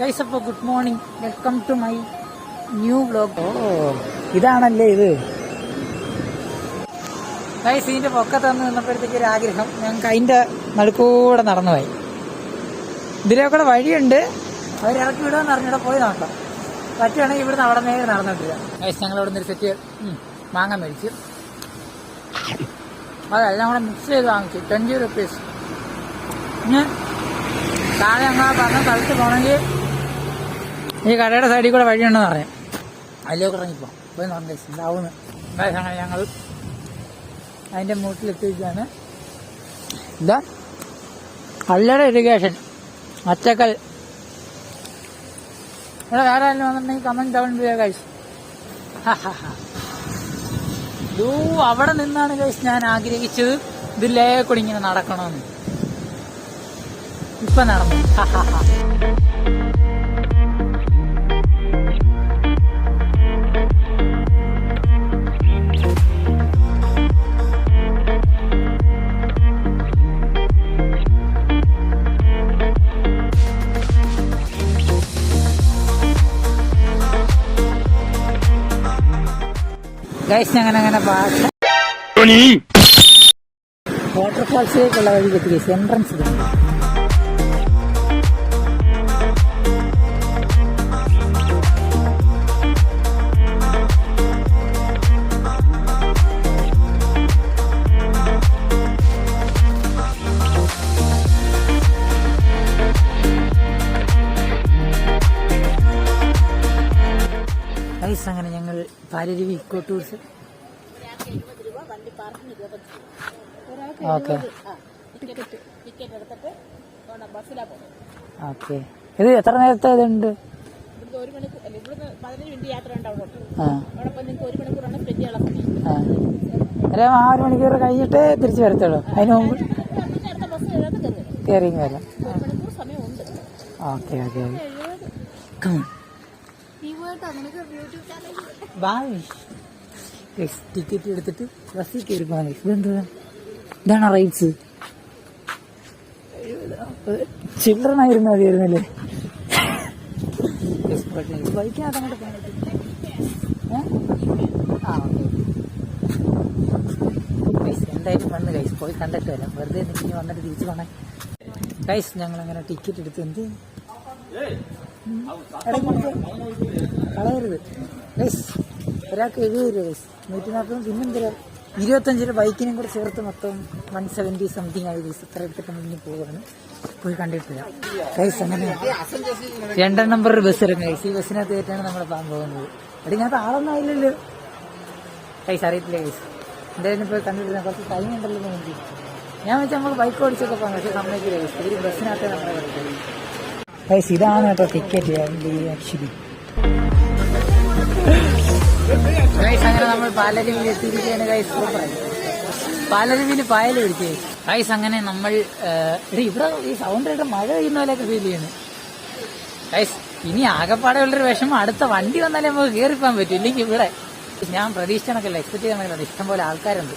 Guys അപ്പോൾ good morning welcome to my new vlog ഇതാണല്ലേ ഇത്? ഗൈസ് ഇതിന്റെ പൊക്കത്ത് വന്ന് നിന്നപ്പോഴത്തേക്ക് ഒരു ആഗ്രഹം. ഞങ്ങൾക്ക് അതിന്റെ നടുക്കൂടെ നടന്നുപോയി. ഇതിലെ കൂടെ വഴിയുണ്ട്. അവരിറക്കി വിടുമെന്ന് അറിഞ്ഞൂടെ പോയി നോക്കാം പറ്റുവാണെങ്കിൽ ഇവിടുന്ന് അവിടെ നേരെ നടന്നിട്ടില്ല ഗൈസ് ഞങ്ങൾ ഇവിടെ നിന്ന് ഒരു സെറ്റ് മാങ്ങ മേടിച്ചു. അതെല്ലാം കൂടെ മിക്സ് ചെയ്ത് വാങ്ങിച്ചു. ട്വന്റി റുപ്പീസ് താഴെ ഞങ്ങൾ പറഞ്ഞ സ്ഥലത്ത് പോകണമെങ്കിൽ ഈ കടയുടെ സൈഡിൽ കൂടെ വഴിയുണ്ടെന്ന് പറയാം. അതിലേക്ക് ഇറങ്ങിപ്പോ. പോയി ഞങ്ങൾ അതിന്റെ മൂട്ടിലെത്തിയിരിക്കുകയാണ് ഇതാ കല്ലട ഇറിഗേഷൻ അച്ചക്കൽ. ഇവിടെ വേറെ ആരെങ്കിലും വന്നിട്ടുണ്ടെങ്കിൽ കമന്റ് ഡൗൺ ചെയ്യുക കഴിച്ചു ദൂ അവിടെ നിന്നാണ് കഴിച്ച് ഞാൻ ആഗ്രഹിച്ചത്. ഇതിലേ കൂടി ഇങ്ങനെ നടക്കണമെന്ന്. ഇപ്പൊ നടന്നു. ഗൈസ് ഞങ്ങനെ അങ്ങനെ ഭാഷ വാട്ടർഫാൾസിലേക്കുള്ള വഴി എത്തി ഗൈസ് എൻട്രൻസ് ഇതുണ്ട് Palaruvi eco tourism okay okay ഇത് എത്ര നേരത്തെ ഇതുണ്ട്? ഒരു മണിക്കൂർ അല്ല ഇവിടുന്ന് പതിനഞ്ച് മിനിറ്റ് യാത്ര അവിടെ നിങ്ങൾക്ക് ഒരു മണിക്കൂറാണ് സ്പെൻഡ് ചെയ്യാനുള്ള സമയം. ആ. ഒരു മണിക്കൂർ കഴിഞ്ഞിട്ട് തിരിച്ചു വരത്തുള്ളൂ. അതിന് മുമ്പ് കയറി വരാം. ഓക്കെ ഓക്കെ ടിക്കറ്റ് എടുത്തിട്ട് ബസ്സിൽ കയറി പോകാൻ ഇതെന്താ? ഇതാണ് റൈറ്റ്സ് ചിൽഡ്രനായിരുന്നു മതിയായിരുന്നല്ലേ ബൈക്കിനകത്ത് അങ്ങോട്ട് പോകാൻ പറ്റും ഏ? ആ ഓക്കെ. ഗൈസ് എന്തായാലും വന്ന് ഗൈസ് പോയി കണ്ടിട്ട് വരാം. വെറുതെ നിൽക്കി വന്നിട്ട് തിരിച്ചു പോണേ. ഗൈസ് ഞങ്ങൾ അങ്ങനെ ടിക്കറ്റ് എടുത്ത് എന്ത്? കളയരുത്. ബസ് ഒരാൾക്ക് എഴുപത് രൂപ ബസ് നൂറ്റി നാൽപ്പതും പിന്നെന്തരാ ഇരുപത്തഞ്ച് രൂപ ബൈക്കിനും കൂടെ ചേർത്ത് മൊത്തം വൺ സെവന്റി സംതിങ് ആയി ബസ് ഇത്ര എടുത്തിട്ട് മുന്നിൽ പോവുകയാണ് പോയി കണ്ടിട്ടില്ല. വരാം അങ്ങനെയാണ് അങ്ങനെ രണ്ടാം നമ്പർ ബസ് ഇറങ്ങി ഗൈസ് ഈ ബസ്സിനകത്ത് കയറ്റാണ് നമ്മൾ പോകാൻ പോകുന്നത്. എടി ഞാൻ ആളൊന്നും ആയില്ലല്ലോ. കൈസ് അറിയത്തില്ല കൈസ് എന്തായാലും ഇപ്പോൾ കണ്ടിട്ടില്ല. കുറച്ച് ടൈം ഉണ്ടല്ലോ വേണ്ടി ഞാൻ വെച്ചാൽ നമ്മൾ ബൈക്ക് ഓടിച്ചൊക്കെ പോകാം. പക്ഷേ സമ്മതിക്കില്ല കൈസ് ഇവർ ബസ്സിനകത്ത് നമ്മളെ കളിക്കുന്നത് കൈസ് ഇതാണ് കേട്ടോ ടിക്കറ്റ് ആക്ച്വലി നമ്മൾ പാലരുവിൽ എത്തിയിരിക്കുകയാണ് ഗൈസ് പാലരുവിയിൽ പായൽ പിടിച്ചേ. ഗൈസ് അങ്ങനെ നമ്മൾ ഇവിടെ ഈ സൗണ്ട് കേട്ട് മഴ പെയ്യുന്ന പോലെയൊക്കെ ഫീൽ ചെയ്യുന്നു ഗൈസ് ഇനി ആകെപ്പാടെ ഉള്ളൊരു വിഷമം. അടുത്ത വണ്ടി വന്നാലേ നമുക്ക് കയറിപ്പോകാൻ പറ്റും. ഇല്ലെങ്കിൽ ഇവിടെ ഞാൻ പ്രതീക്ഷിച്ചണക്കല്ല എക്സ്പെക്ട് ചെയ്യാൻ ചെയ്യണമല്ലോ ഇഷ്ടംപോലെ ആൾക്കാരുണ്ട്.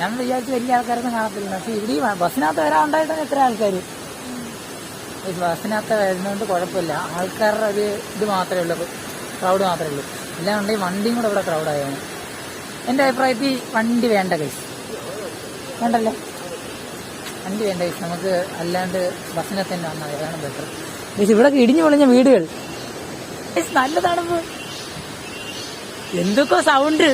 ഞാൻ വിചാരിച്ചു വലിയ ആൾക്കാരൊന്നും കാണത്തില്ല. പക്ഷെ ഇവിടെ ബസ്സിനകത്ത് വരാൻ ഉണ്ടായിട്ടാണ് എത്ര ആൾക്കാർ ബസ്സിനകത്ത് വരുന്നതുകൊണ്ട് കുഴപ്പമില്ല. ആൾക്കാരുടെ ഒരു ഇത് മാത്രമേ ഉള്ളൂ. ക്രൗഡ് മാത്രമേ ഉള്ളൂ. ഈ വണ്ടിയും കൂടെ ഇവിടെ ക്രൗഡായോ എന്റെ അഭിപ്രായത്തിൽ വണ്ടി വേണ്ട കൈസ് വേണ്ടല്ലേ? വണ്ടി വേണ്ട കൈസ് നമുക്ക് അല്ലാണ്ട് ബസ്സിനെ തന്നെ വന്നാൽ. അതാണ് ബെറ്റർ ഗൈസ് ഇവിടെ ഇടിഞ്ഞു പൊളിഞ്ഞ വീടുകൾ. ഗൈസ് നല്ല തണുപ്പ് എന്തൊക്കെ സൗണ്ട്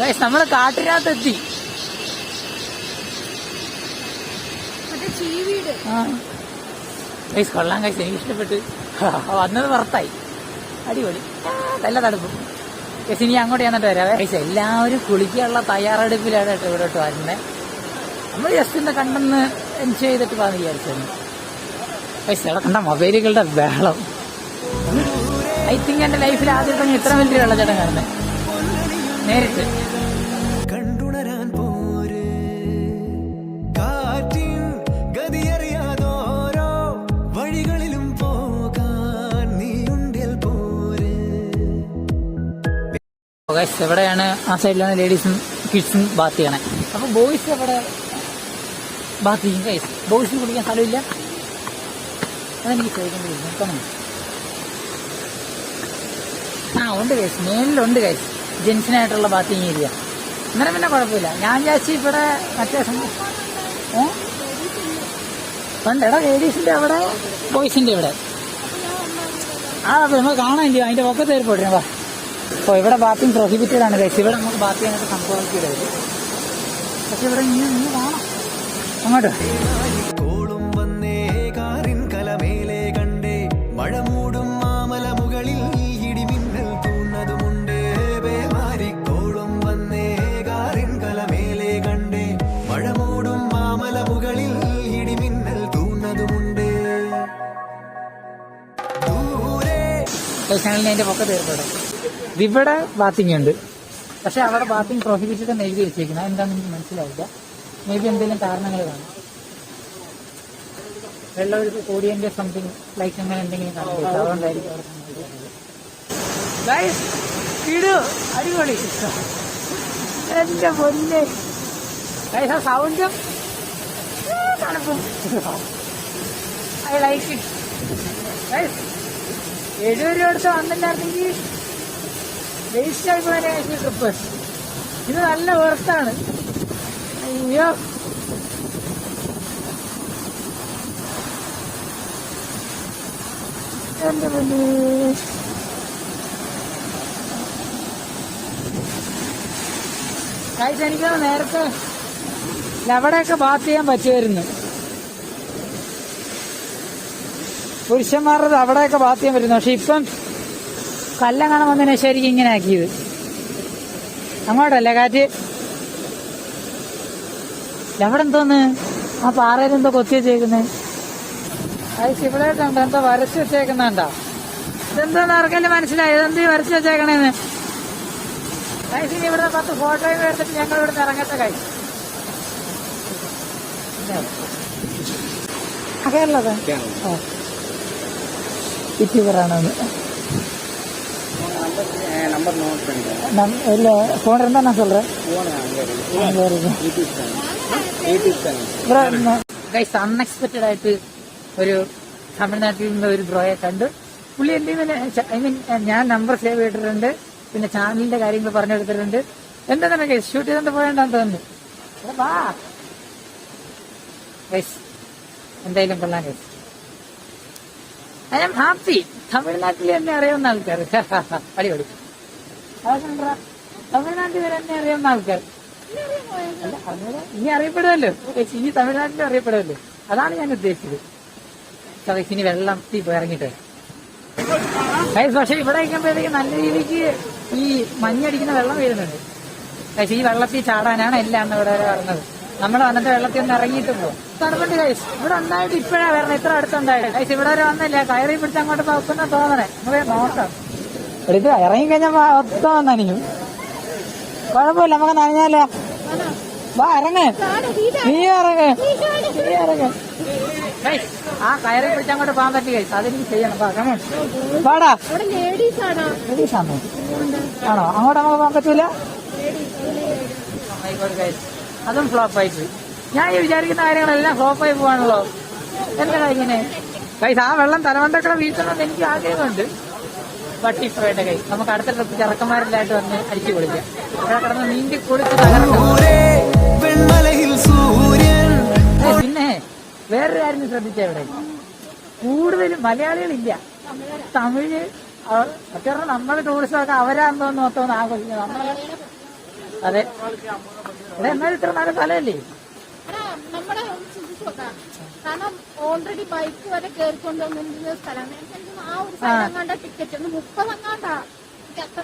ഗൈസ് നമ്മൾ കാട്ടിനകത്തെത്തി. എത്തി ഗൈസ് കൊള്ളാൻ ഗൈസ് എനിക്ക് ഇഷ്ടപ്പെട്ട്. വന്നത് പുറത്തായി. അടിപൊളി. നല്ല തണുപ്പ്. ഗൈസ് ഇനി അങ്ങോട്ട് ചെന്നിട്ട് വരാം. ഗൈസ് എല്ലാവരും കുളിക്കാനുള്ള തയ്യാറെടുപ്പിലാണ് കേട്ടോ ഇവിടോട്ട് വരുന്നത് നമ്മൾ ജസ്റ്റ് കണ്ടെന്ന് എൻജോയ് ചെയ്തിട്ട് പോകാൻ വിചാരിച്ചു ഗൈസ് അവിടെ കണ്ട മൊബൈലുകളുടെ വേളം. ഐ തിങ്ക് എന്റെ ലൈഫിൽ ആദ്യത്തെ ഇത്ര വലിയ വെള്ളച്ചാട്ടം കാണുന്നത്. നേരിട്ട്. ഗൈസ് എവിടെയാണ് ആ സൈഡിലാണ് ലേഡീസും കിഡ്സും ബാത്ത് ചെയ്യണേ? അപ്പൊ ബോയ്സ് എവിടെ ബാത്ത് ചെയ്യും ഗൈസ് ബോയ്സിന് കുടിക്കാൻ സ്ഥലമില്ല അതെനിക്ക് ചോദിക്കേണ്ടി നോക്കണം ആ ഉണ്ട് ഗൈസ് മേലിലുണ്ട് ഗൈസ് ജെൻസിനായിട്ടുള്ള ബാത്തിങ് ഏരിയ അന്നേരം പിന്നെ കുഴപ്പമില്ല. ഞാൻ വിചാരിച്ചു ഇവിടെ സംഭവം ഏ? ഉണ്ട് എടാ ലേഡീസിന്റെ അവിടെ ബോയ്സിന്റെ ഇവിടെ. ആ അപ്പോൾ നമുക്ക് കാണാൻ അതിന്റെ പൊക്കത്ത് വാ. ഓ ഇവിടെ ബാത്തിങ് പ്രൊഹിബിറ്റഡ് ആണ് കഴിച്ചത് ഇവിടെ നമുക്ക് ബാത്ത് ചെയ്യാനായിട്ട് സംഭവിക്കരുത് പക്ഷെ ഇവിടെ ഇനി ഇന്ന് കാണാം അങ്ങോട്ട്. ചാനലിന് അതിന്റെ പൊക്കെ കയറിപ്പോട്ടെ ഇവിടെ ബാത്തിങ് ഉണ്ട്. പക്ഷെ അവിടെ ബാത്തിങ് പ്രോഹിബിറ്റഡ് എന്ന് എഴുതി വെച്ചേക്കുന്നത് എന്താണെന്ന് എനിക്ക് മനസ്സിലായില്ല. മേ ബി എന്തെങ്കിലും കാരണങ്ങൾ കാണും. വെള്ളമൊഴുക്ക് കൂടിയതിന്റെ സംതിങ് ലൈക്ക് അങ്ങനെ എന്തെങ്കിലും കാണും. അതുകൊണ്ടായിരിക്കും അവിടെ സംഭവിക്കുന്നത്. Guys, ഇടു. അടിപൊളി. എന്റെ പൊന്നെ. സൗണ്ടും തണുപ്പും. ഐ ലൈക്ക് ഇറ്റ് എഴുപത് രൂപ അടുത്ത് വന്നില്ലായിരുന്നെങ്കിൽ വേസ്റ്റ് ആയി പോയ ട്രിപ്പ് ഇത് നല്ല വേർത്താണ് അയ്യോ. എന്റെ പൊന്നേ. ഗൈസ് എനിക്ക് നേരത്തെ. അവിടെയൊക്കെ ബാത്ത് ചെയ്യാൻ പറ്റുമായിരുന്നു. പുരുഷന്മാരുടെ അവിടെയൊക്കെ ബാത്ത് ചെയ്യാൻ പറ്റുന്നു പക്ഷെ ഇപ്പം കല്ലങ്ങനെ വന്നതിനെ ശരിക്കും ഇങ്ങനെ ആക്കിയത്? അങ്ങോട്ടല്ലേ കാറ്റ്? എവിടെ എന്തോന്ന് ആ പാറയിൽ എന്തോ കൊത്തി വെച്ചേക്കുന്നേ. അത് ഇവിടെ കണ്ടോ? എന്തോ വരച്ച് വെച്ചേക്കുന്നുണ്ടോ? ഇതെന്തോന്ന് ആർക്കെല്ലാം മനസ്സിലായി? ഇതെന്തീ ഈ വരച്ച് വെച്ചേക്കണേന്ന്? കഴിച്ചിന് ഇവിടെ പത്ത് ഫോട്ടോയും എടുത്തിട്ട് ഞങ്ങൾ ഇവിടെ ഇറങ്ങത്തെ കൈ കേരളത്തെ ആ. യൂട്യൂബറാണെന്ന് நம்பர் நோட் பண்ணிக்கிறேன் நம் இல்ல போன் இருந்தா நான் சொல்றேன் ஃபோன் அங்கே இருக்கு அங்க இருக்கு. யூடியூப் சேனல் யூடியூப் சேனல் ഇവിടെ ഗൈസ് അൺഎക്സ്പെക്റ്റഡ് ആയിട്ട് ഒരു തമിഴ്നാട്ടിൽ നിന്ന് ഒരു ബ്രോയെ കണ്ടു പുള്ളി എന്റെ ഐ മീൻ ഞാൻ നമ്പർ സേവ് ചെയ്തിട്ടുണ്ട് പിന്നെ ചാനലിന്റെ കാര്യങ്ങൾ പറഞ്ഞെടുത്തിട്ടുണ്ട് എന്താ തന്നെ ഗൈസ് ഷൂട്ട് ചെയ്തോണ്ട് പോയണ്ടെന്ന് തോന്നുന്നു എടാ വാ ഗൈസ് എന്തായാലും കൊള്ളാം ഗൈസ് ഐ ആം ഹാപ്പി തമിഴ്നാട്ടിൽ എന്നെ അറിയാവുന്ന ആൾക്കാർ അടിപൊളി അതൊക്കെ തമിഴ്നാട്ടിൽ വരെ എന്നെ അറിയാവുന്ന ആൾക്കാർ. ഇനി അറിയപ്പെടുമല്ലോ ഇനി തമിഴ്നാട്ടിൽ അറിയപ്പെടുമല്ലോ അതാണ് ഞാൻ ഉദ്ദേശിച്ചത്. ഇനി വെള്ളത്തിൽ തീ ഇറങ്ങിട്ട് ഗൈസ്, പക്ഷെ ഇവിടെ ഇരിക്കുമ്പോഴത്തേക്ക് നല്ല രീതിക്ക് ഈ മഞ്ഞടിക്കുന്ന വെള്ളം വീഴുന്നുണ്ട് പക്ഷെ ഈ വെള്ളത്തിൽ ചാടാനാണ് എല്ലാം ഇവിടെ പറഞ്ഞത്. നമ്മൾ വന്നിട്ട് വെള്ളത്തിൽ ഒന്ന് ഇറങ്ങിയിട്ട് പോകും തണുപ്പുണ്ട് കൈസ് ഇവിടെ ഉണ്ടായിട്ട് ഇപ്പഴാ വരണം. ഇത്ര അടുത്തുണ്ടായിട്ട് കൈസ് ഇവിടെ വരെ വന്നില്ല. കയറി പിടിച്ച് അങ്ങോട്ട് പോകുന്ന തോന്നണേ. നമുക്ക് നോക്കാം. എടി, ഇത് ഇറങ്ങി കഴിഞ്ഞാൽ ഒത്തം വന്നാനിക്കും കുഴപ്പമില്ല നമുക്ക് നനഞ്ഞാലോ? വാ ഇറങ്ങ്. നീ ഇറങ്ങ്. നീ ഇറങ്ങ്. ആ കയറി പിടിച്ച് അങ്ങോട്ട് പോകാൻ പറ്റി കഴിച്ചു അതെനിക്ക് ചെയ്യണം. അവിടെ ലേഡീസ് ആണോ? ആണോ? അങ്ങോട്ട് നമുക്ക് പോകാൻ പറ്റൂല? അതും ഫ്ലോപ്പ് ആയി പോയി. ഞാൻ ഈ വിചാരിക്കുന്ന കാര്യങ്ങളെല്ലാം ഫ്ലോപ്പായി പോവാണല്ലോ. എന്താ ഇങ്ങനെ? കൈസ് ആ വെള്ളം തലവണ്ടക്കട വീഴ്ത്തണമെന്ന് എനിക്ക് ആഗ്രഹമുണ്ട്. പട്ടിപ്പോയുടെ കൈ. നമുക്ക് അടുത്ത ട്രിപ്പ് ചെറുക്കന്മാരെല്ലായിട്ട് വന്ന് അടിച്ചു പൊളിക്കാം. ഇവിടെ കിടന്ന് നീന്തി ഏയ് പിന്നെ വേറൊരു കാര്യം ശ്രദ്ധിച്ച ഇവിടെ. കൂടുതലും മലയാളികളില്ല. തമിഴ് സത്യം പറഞ്ഞാൽ നമ്മുടെ ടൂറിസം ഒക്കെ അവരാന്ന് തോന്നുന്നു മൊത്തം ആഘോഷിക്കുന്നത് നമ്മളെ. അതെ. ഇവിടെ എന്നാലും ഇത്ര നല്ല സ്ഥലമല്ലേ? കാരണം ഓൾറെഡി ബൈക്ക് വരെ കയറിക്കൊണ്ട് വന്നിരുന്ന സ്ഥലമാണ് ആ ഒരു സ്ഥലം ടിക്കറ്റ് ഒന്ന് മുപ്പതെങ്ങാണ്ടാ.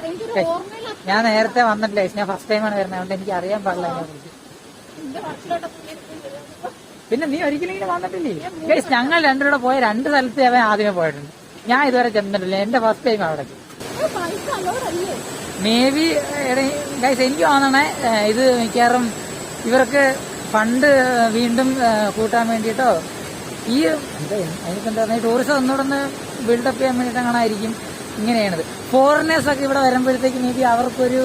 എനിക്കൊരു ഓർമ്മയില്ല. ഞാൻ നേരത്തെ വന്നിട്ടില്ല. ഞാൻ ഫസ്റ്റ് ടൈമാണ് വരുന്നത്. അതുകൊണ്ട് എനിക്ക് അറിയാൻ പാടില്ല എന്റെ പിന്നെ നീ ഒരിക്കലും വന്നിട്ടില്ലേ? ഗൈസ് ഞങ്ങൾ രണ്ടുകൂടെ പോയ രണ്ട് സ്ഥലത്ത് അവൻ ആദ്യമേ പോയിട്ടുണ്ട്. ഞാൻ ഇതുവരെ ചെന്നിട്ടില്ല. എന്റെ ഫസ്റ്റ് ടൈം അവിടെ. മേ ബി ഗൈസ് എനിക്ക് തോന്നണേ ഇത് മിക്കവാറും ഇവർക്ക് ഫണ്ട് വീണ്ടും കൂട്ടാൻ വേണ്ടിയിട്ടോ ഈ പറഞ്ഞാൽ ടൂറിസം ഒന്നുകൂടെ ഒന്ന് ബിൽഡപ്പ് ചെയ്യാൻ വേണ്ടിയിട്ട് അങ്ങനായിരിക്കും ഇങ്ങനെയാണത്. ഫോറിനേഴ്സ് ഒക്കെ ഇവിടെ വരുമ്പോഴത്തേക്ക് മേ ബി അവർക്കൊരു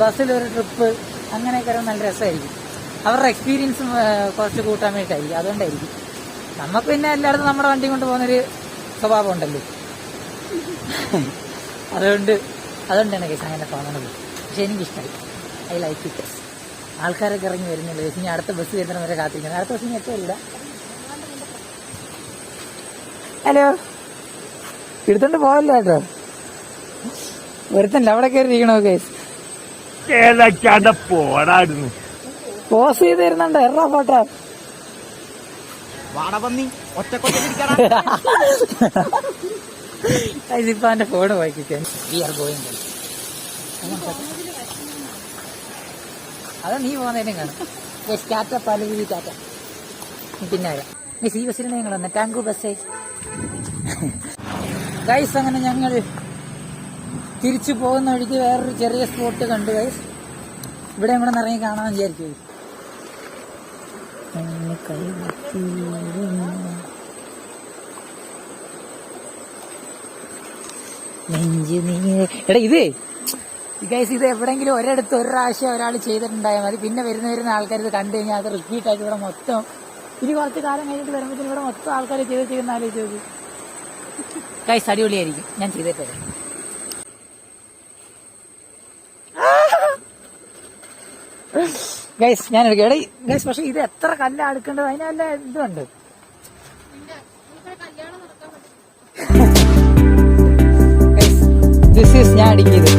ബസ്സിലൊരു ട്രിപ്പ് അങ്ങനെയൊക്കെ വരുമ്പോൾ നല്ല രസമായിരിക്കും അവരുടെ എക്സ്പീരിയൻസ് കുറച്ച് കൂട്ടാൻ വേണ്ടിയിട്ടായിരിക്കും. അതുകൊണ്ടായിരിക്കും. നമുക്ക് പിന്നെ എല്ലായിടത്തും നമ്മുടെ വണ്ടി കൊണ്ട് പോകുന്നൊരു സ്വഭാവം ഉണ്ടല്ലോ. അതുകൊണ്ട് അതുകൊണ്ടാണ് കേസ് അങ്ങനെ തോന്നണത്. പക്ഷെ എനിക്കിഷ്ടമായി ഐ ലൈക്ക് ഇറ്റ് ആൾക്കാരൊക്കെ ഇറങ്ങി വരുന്നില്ല. ഇനി അടുത്ത ബസ് വരുന്നവരെ കാത്തിരിക്കണം. അടുത്ത ബസ് ഇനി എത്തില്ല ഹലോ. എടുത്തോണ്ട് പോവല്ലോ കേട്ടോ ഒരുത്തല്ല അവിടെ കയറിയിരിക്കണോ കേസ് പോസ് ചെയ്ത് തരുന്നുണ്ട്. എറാ ഫോട്ടോ. വാടപന്നി ഫോണ് വായിക്കാൻ വി ആർ ഗോയിങ് അതാ നീ പോകുന്നതിനും കാണും. ടാറ്റ പിന്നെ വരാം. മിസ് ഈ വന്നത് ടാങ്കു ബസ്സേ. ഗൈസ് അങ്ങനെ ഞങ്ങൾ തിരിച്ചു പോകുന്ന വഴിക്ക് വേറൊരു ചെറിയ സ്പോട്ട് കണ്ടു ഗൈസ് ഇവിടെ കൂടെ നിറങ്ങി കാണാൻ വിചാരിക്കും. എടാ ഇത് ഗൈസ് ഇത് എവിടെങ്കിലും ഒരിടത്ത് ഒരു പ്രാവശ്യം ഒരാൾ ചെയ്തിട്ടുണ്ടായാൽ മതി. പിന്നെ വരുന്ന വരുന്ന ആൾക്കാർ ഇത് കണ്ടു കഴിഞ്ഞാൽ അത് റിപ്പീറ്റ് ആക്കി ഇവിടെ മൊത്തം ഇനി കുറച്ച് കാലം കഴിഞ്ഞിട്ട് വരുമ്പോൾ ഇവിടെ മൊത്തം ആൾക്കാർ ചെയ്ത് ചെയ്യുന്ന ആലോചിച്ച് ഗൈസ് അടിപൊളിയായിരിക്കും. ഞാൻ ചെയ്തിട്ട് ഗൈസ് ഞാൻ എടുക്കാം എടാ ഗൈസ് പക്ഷെ ഇത് എത്ര കല്ല് അടുക്കേണ്ടത് അതിനല്ല ഇതുണ്ട്. ദിസ് ഈസ് ഞാൻ അടിക്കിയത്.